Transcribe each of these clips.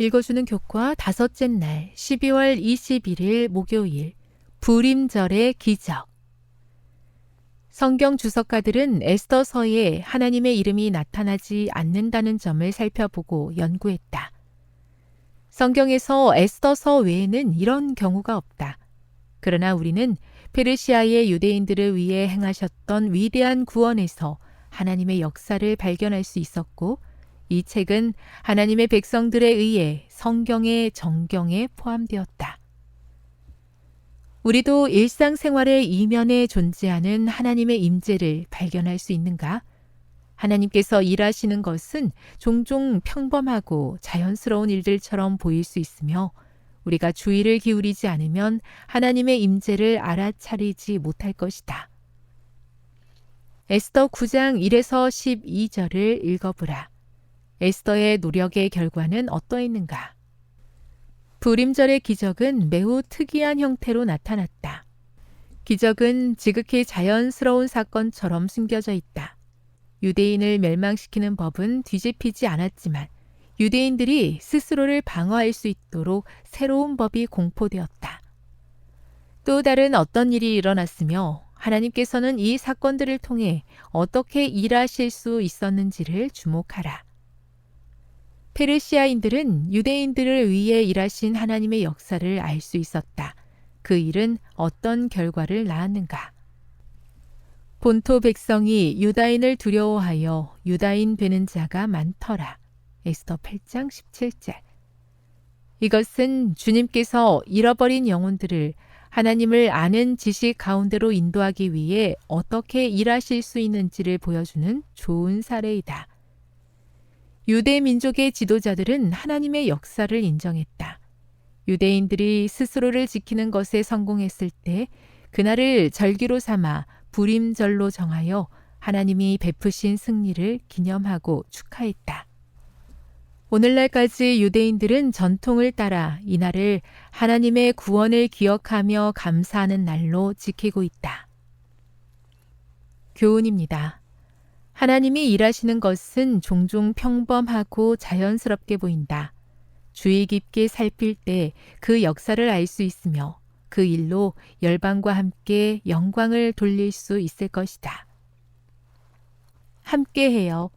읽어주는 교과 다섯째 날 12월 21일 목요일 불임절의 기적 성경 주석가들은 에스더서에 하나님의 이름이 나타나지 않는다는 점을 살펴보고 연구했다. 성경에서 에스더서 외에는 이런 경우가 없다. 그러나 우리는 페르시아의 유대인들을 위해 행하셨던 위대한 구원에서 하나님의 역사를 발견할 수 있었고 이 책은 하나님의 백성들에 의해 성경의 정경에 포함되었다. 우리도 일상생활의 이면에 존재하는 하나님의 임재를 발견할 수 있는가? 하나님께서 일하시는 것은 종종 평범하고 자연스러운 일들처럼 보일 수 있으며 우리가 주의를 기울이지 않으면 하나님의 임재를 알아차리지 못할 것이다. 에스더 9장 1에서 12절을 읽어보라. 에스더의 노력의 결과는 어떠했는가? 불임절의 기적은 매우 특이한 형태로 나타났다. 기적은 지극히 자연스러운 사건처럼 숨겨져 있다. 유대인을 멸망시키는 법은 뒤집히지 않았지만 유대인들이 스스로를 방어할 수 있도록 새로운 법이 공포되었다. 또 다른 어떤 일이 일어났으며 하나님께서는 이 사건들을 통해 어떻게 일하실 수 있었는지를 주목하라. 페르시아인들은 유대인들을 위해 일하신 하나님의 역사를 알 수 있었다. 그 일은 어떤 결과를 낳았는가? 본토 백성이 유다인을 두려워하여 유다인 되는 자가 많더라. 에스더 8장 17절. 이것은 주님께서 잃어버린 영혼들을 하나님을 아는 지식 가운데로 인도하기 위해 어떻게 일하실 수 있는지를 보여주는 좋은 사례이다. 유대 민족의 지도자들은 하나님의 역사를 인정했다. 유대인들이 스스로를 지키는 것에 성공했을 때 그날을 절기로 삼아 불임절로 정하여 하나님이 베푸신 승리를 기념하고 축하했다. 오늘날까지 유대인들은 전통을 따라 이날을 하나님의 구원을 기억하며 감사하는 날로 지키고 있다. 교훈입니다. 하나님이 일하시는 것은 종종 평범하고 자연스럽게 보인다. 주의 깊게 살필 때 그 역사를 알 수 있으며 그 일로 열방과 함께 영광을 돌릴 수 있을 것이다. 함께 해요.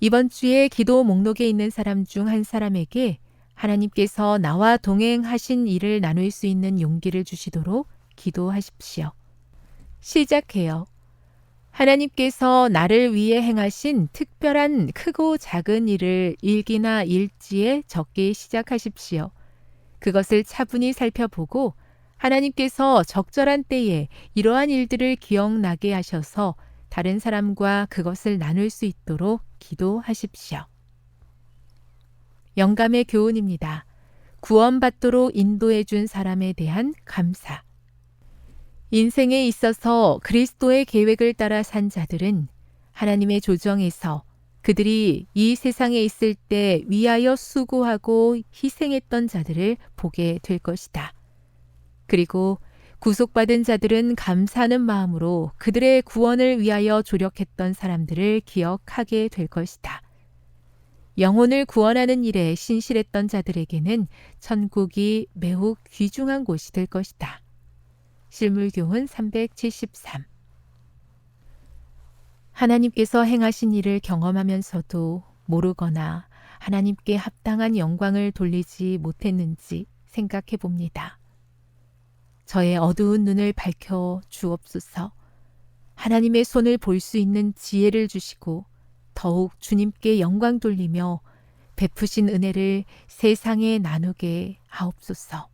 이번 주에 기도 목록에 있는 사람 중 한 사람에게 하나님께서 나와 동행하신 일을 나눌 수 있는 용기를 주시도록 기도하십시오. 시작해요. 하나님께서 나를 위해 행하신 특별한 크고 작은 일을 일기나 일지에 적기 시작하십시오. 그것을 차분히 살펴보고 하나님께서 적절한 때에 이러한 일들을 기억나게 하셔서 다른 사람과 그것을 나눌 수 있도록 기도하십시오. 영감의 교훈입니다. 구원받도록 인도해 준 사람에 대한 감사. 인생에 있어서 그리스도의 계획을 따라 산 자들은 하나님의 조정에서 그들이 이 세상에 있을 때 위하여 수고하고 희생했던 자들을 보게 될 것이다. 그리고 구속받은 자들은 감사하는 마음으로 그들의 구원을 위하여 조력했던 사람들을 기억하게 될 것이다. 영혼을 구원하는 일에 신실했던 자들에게는 천국이 매우 귀중한 곳이 될 것이다. 실물교훈 373 하나님께서 행하신 일을 경험하면서도 모르거나 하나님께 합당한 영광을 돌리지 못했는지 생각해 봅니다. 저의 어두운 눈을 밝혀 주옵소서. 하나님의 손을 볼 수 있는 지혜를 주시고 더욱 주님께 영광 돌리며 베푸신 은혜를 세상에 나누게 하옵소서.